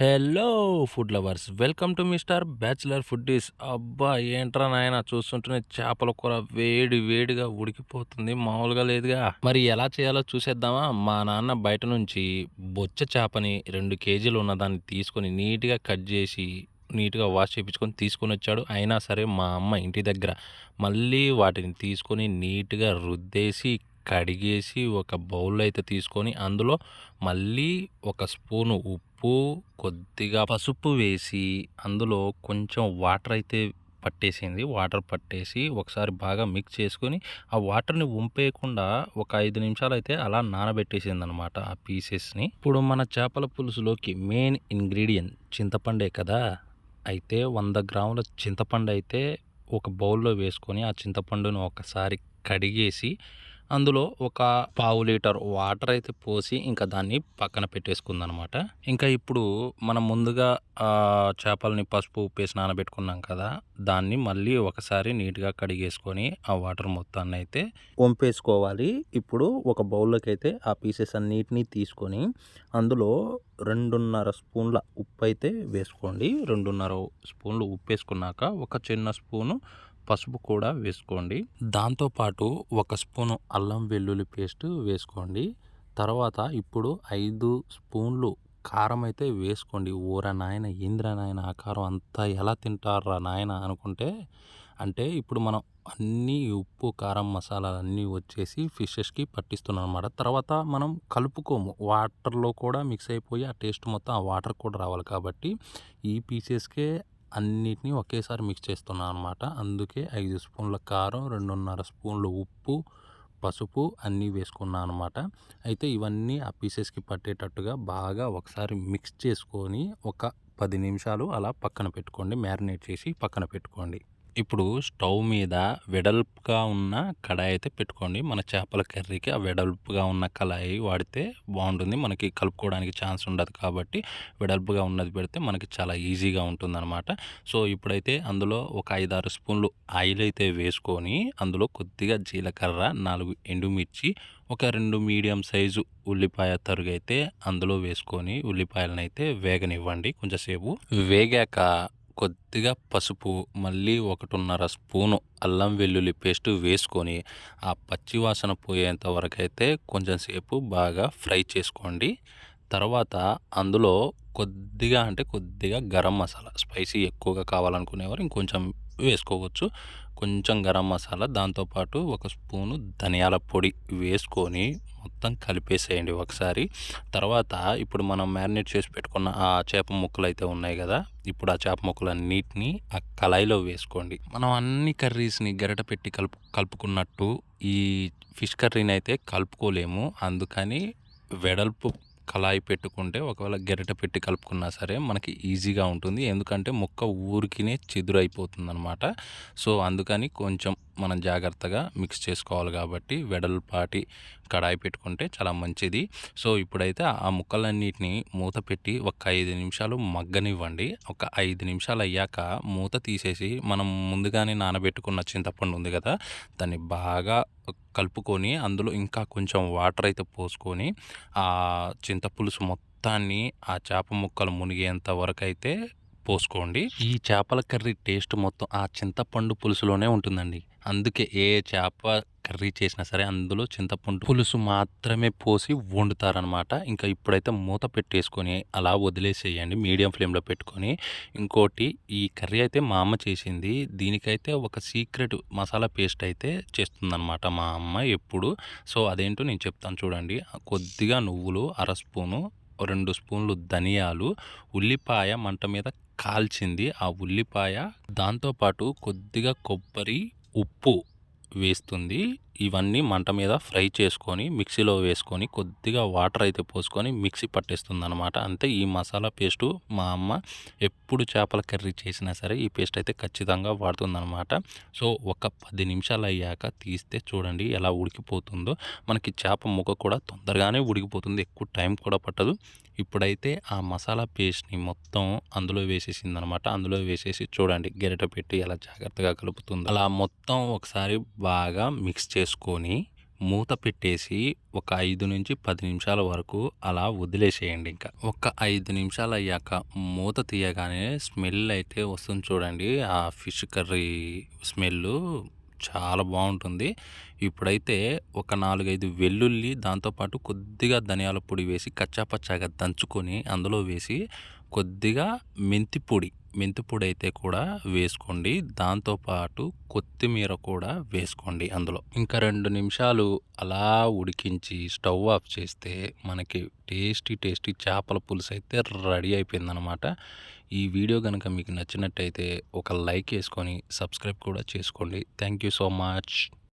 Hello food lovers welcome to mister bachelor foodies. అబ్బా ఏంట్రా నాయన చూస్తుంటేనే చేపల కూర వేడి వేడిగా ఉడికిపోతుంది మామూలుగా లేదుగా. మరి ఎలా చేయాలో చూసేద్దామా? మా నాన్న బయట నుంచి బొచ్చ చేపని రెండు కేజీలు ఉన్న దాన్ని తీసుకొని నీట్గా కట్ చేసి నీట్గా వాష్ చేయించుకొని తీసుకొని వచ్చాడు. అయినా సరే మా అమ్మ ఇంటి దగ్గర మళ్ళీ వాటిని తీసుకొని నీట్గా రుద్దేసి కడిగేసి ఒక బౌల్ అయితే తీసుకొని అందులో మళ్ళీ ఒక స్పూను ఉప్పు కొద్దిగా పసుపు వేసి అందులో కొంచెం వాటర్ అయితే పట్టేసింది. వాటర్ పట్టేసి ఒకసారి బాగా మిక్స్ చేసుకొని ఆ వాటర్ని ఉంపేయకుండా ఒక ఐదు నిమిషాలు అయితే అలా నానబెట్టేసింది అనమాట ఆ పీసెస్ని. ఇప్పుడు మన చేపల పులుసులోకి మెయిన్ ఇంగ్రీడియంట్ చింతపండే కదా? అయితే వంద గ్రాముల చింతపండు అయితే ఒక బౌల్లో వేసుకొని ఆ చింతపండును ఒకసారి కడిగేసి అందులో ఒక పావు లీటర్ వాటర్ అయితే పోసి ఇంకా దాన్ని పక్కన పెట్టేసుకుందనమాట ఇంకా ఇప్పుడు మనం ముందుగా చేపలని పసుపు ఉప్పేసి నానబెట్టుకున్నాం కదా దాన్ని మళ్ళీ ఒకసారి నీట్గా కడిగేసుకొని ఆ వాటర్ మొత్తాన్ని అయితే వంపేసుకోవాలి. ఇప్పుడు ఒక బౌల్లోకి అయితే ఆ పీసెస్ అన్నిటినీ తీసుకొని అందులో రెండున్నర స్పూన్ల ఉప్పు అయితే వేసుకోండి. రెండున్నర స్పూన్లు ఉప్పు వేసుకున్నాక ఒక చిన్న స్పూను పసుపు కూడా వేసుకోండి. దాంతోపాటు ఒక స్పూను అల్లం వెల్లుల్లి పేస్ట్ వేసుకోండి. తర్వాత ఇప్పుడు ఐదు స్పూన్లు కారం అయితే వేసుకోండి. ఊర నాయన ఇంద్ర నాయన ఆ కారం అంతా ఎలా తింటారా నాయన అనుకుంటే అంటే ఇప్పుడు మనం అన్నీ ఉప్పు కారం మసాలాలు అన్నీ వచ్చేసి ఫిషెస్కి పట్టిస్తున్నాం అనమాట తర్వాత మనం కలుపుకోము. వాటర్లో కూడా మిక్స్ అయిపోయి ఆ టేస్ట్ మొత్తం ఆ వాటర్ కూడా రావాలి కాబట్టి ఈ పీసెస్కే అన్నిటినీ ఒకేసారి మిక్స్ చేస్తున్నాను అనమాట అందుకే ఐదు స్పూన్ల కారం రెండున్నర స్పూన్లు ఉప్పు పసుపు అన్నీ వేసుకున్నాను అనమాట అయితే ఇవన్నీ ఆ పీసెస్కి పట్టేటట్టుగా బాగా ఒకసారి మిక్స్ చేసుకొని ఒక పది నిమిషాలు అలా పక్కన పెట్టుకోండి. మ్యారినేట్ చేసి పక్కన పెట్టుకోండి. ఇప్పుడు స్టవ్ మీద వెడల్పుగా ఉన్న కడాయి అయితే పెట్టుకోండి. మన చేపల కర్రీకి ఆ వెడల్పుగా ఉన్న కళాయి వాడితే బాగుంటుంది. మనకి కలుపుకోవడానికి ఛాన్స్ ఉండదు కాబట్టి వెడల్పుగా ఉన్నది పెడితే మనకి చాలా ఈజీగా ఉంటుందన్నమాట. సో ఇప్పుడైతే అందులో ఒక ఐదారు స్పూన్లు ఆయిల్ అయితే వేసుకొని అందులో కొద్దిగా జీలకర్ర నాలుగు ఎండుమిర్చి ఒక రెండు మీడియం సైజు ఉల్లిపాయ తరుగు అయితే అందులో వేసుకొని ఉల్లిపాయలనైతే వేగనివ్వండి. కొంచెంసేపు వేగాక కొద్దిగా పసుపు మళ్ళీ ఒకటిన్నర స్పూను అల్లం వెల్లుల్లి పేస్ట్ వేసుకొని ఆ పచ్చి వాసన పోయేంత వరకైతే కొంచెం సేపు బాగా ఫ్రై చేసుకోండి. తర్వాత అందులో కొద్దిగా అంటే కొద్దిగా గరం మసాలా స్పైసీ ఎక్కువగా కావాలనుకునేవారు ఇంకొంచెం వేసుకోవచ్చు. కొంచెం గరం మసాలా దాంతోపాటు ఒక స్పూను ధనియాల పొడి వేసుకొని మొత్తం కలిపేసేయండి ఒకసారి. తర్వాత ఇప్పుడు మనం మ్యారినేట్ చేసి పెట్టుకున్న ఆ చేప ముక్కలు అయితే ఉన్నాయి కదా ఇప్పుడు ఆ చేప ముక్కలన్నిటిని ఆ కళాయిలో వేసుకోండి. మనం అన్ని కర్రీస్ని గరిట పెట్టి కలుపు కలుపుకున్నట్టు ఈ ఫిష్ కర్రీని అయితే కలుపుకోలేము. అందుకని వెడల్పు కళాయి పెట్టుకుంటే ఒకవేళ గెరిట పెట్టి కలుపుకున్నా సరే మనకి ఈజీగా ఉంటుంది. ఎందుకంటే ముక్క ఊరికినే చెదురైపోతుంది అనమాట సో అందుకని కొంచెం మనం జాగ్రత్తగా మిక్స్ చేసుకోవాలి కాబట్టి వెడల్పాటి కడాయి పెట్టుకుంటే చాలా మంచిది. సో ఇప్పుడైతే ఆ ముక్కలన్నిటిని మూత పెట్టి ఒక ఐదు నిమిషాలు మగ్గనివ్వండి. ఒక ఐదు నిమిషాలు అయ్యాక మూత తీసేసి మనం ముందుగానే నానబెట్టుకున్న చింతపండు ఉంది కదా దాన్ని బాగా కలుపుకొని అందులో ఇంకా కొంచెం వాటర్ అయితే పోసుకొని ఆ చింతపులుసు మొత్తాన్ని ఆ చేప ముక్కలు మునిగేంత వరకు అయితే పోసుకోండి. ఈ చేపల కర్రీ టేస్ట్ మొత్తం ఆ చింతపండు పులుసులోనే ఉంటుందండి. అందుకే ఏ చేప కర్రీ చేసినా సరే అందులో చింతపండు పులుసు మాత్రమే పోసి వండుతారనమాట ఇంకా ఇప్పుడైతే మూత పెట్టేసుకొని అలా వదిలేసేయండి. మీడియం ఫ్లేమ్లో పెట్టుకొని. ఇంకోటి ఈ కర్రీ అయితే మా అమ్మ చేసింది. దీనికైతే ఒక సీక్రెట్ మసాలా పేస్ట్ అయితే చేస్తుందనమాట మా అమ్మ ఎప్పుడు. సో అదేంటో నేను చెప్తాను చూడండి. కొద్దిగా నువ్వులు అర స్పూను రెండు స్పూన్లు ధనియాలు ఉల్లిపాయ మంట మీద కాల్చింది ఆ ఉల్లిపాయ. దాంతోపాటు కొద్దిగా కొబ్బరి ఉప్పు వేస్తుంది. ఇవన్నీ మంట మీద ఫ్రై చేసుకొని మిక్సీలో వేసుకొని కొద్దిగా వాటర్ అయితే పోసుకొని మిక్సీ పట్టేస్తుంది అనమాట అంతే ఈ మసాలా పేస్టు మా అమ్మ ఎప్పుడు చేపల కర్రీ చేసినా సరే ఈ పేస్ట్ అయితే ఖచ్చితంగా వాడుతుందనమాట సో ఒక పది నిమిషాలు అయ్యాక తీస్తే చూడండి ఎలా ఉడికిపోతుందో. మనకి చేప ముక్క కూడా తొందరగానే ఉడికిపోతుంది ఎక్కువ టైం కూడా పట్టదు. ఇప్పుడైతే ఆ మసాలా పేస్ట్ని మొత్తం అందులో వేసేసింది అనమాట అందులో వేసేసి చూడండి గెరట పెట్టి ఎలా జాగ్రత్తగా కలుపుతుంది. అలా మొత్తం ఒకసారి బాగా మిక్స్ చేసుకొని మూత పెట్టేసి ఒక ఐదు నుంచి పది నిమిషాల వరకు అలా వదిలేసేయండి ఇంకా. ఒక ఐదు నిమిషాలు అయ్యాక మూత తీయగానే స్మెల్ అయితే వస్తుంది చూడండి. ఆ ఫిష్ కర్రీ స్మెల్ చాలా బాగుంటుంది. ఇప్పుడైతే ఒక నాలుగైదు వెల్లుల్లి దాంతోపాటు కొద్దిగా ధనియాల పొడి వేసి కచ్చాపచ్చాగా దంచుకొని అందులో వేసి కొద్దిగా మెంతి పొడి మెంతి పొడి అయితే కూడా వేసుకోండి. దాంతోపాటు కొత్తిమీర కూడా వేసుకోండి అందులో. ఇంకా రెండు నిమిషాలు అలా ఉడికించి స్టవ్ ఆఫ్ చేస్తే మనకి టేస్టీ టేస్టీ చేపల పులుసు అయితే రెడీ అయిపోయిందనమాట ఈ వీడియో కనుక మీకు నచ్చినట్టయితే ఒక లైక్ వేసుకొని సబ్స్క్రైబ్ కూడా చేసుకోండి. Thank you so much.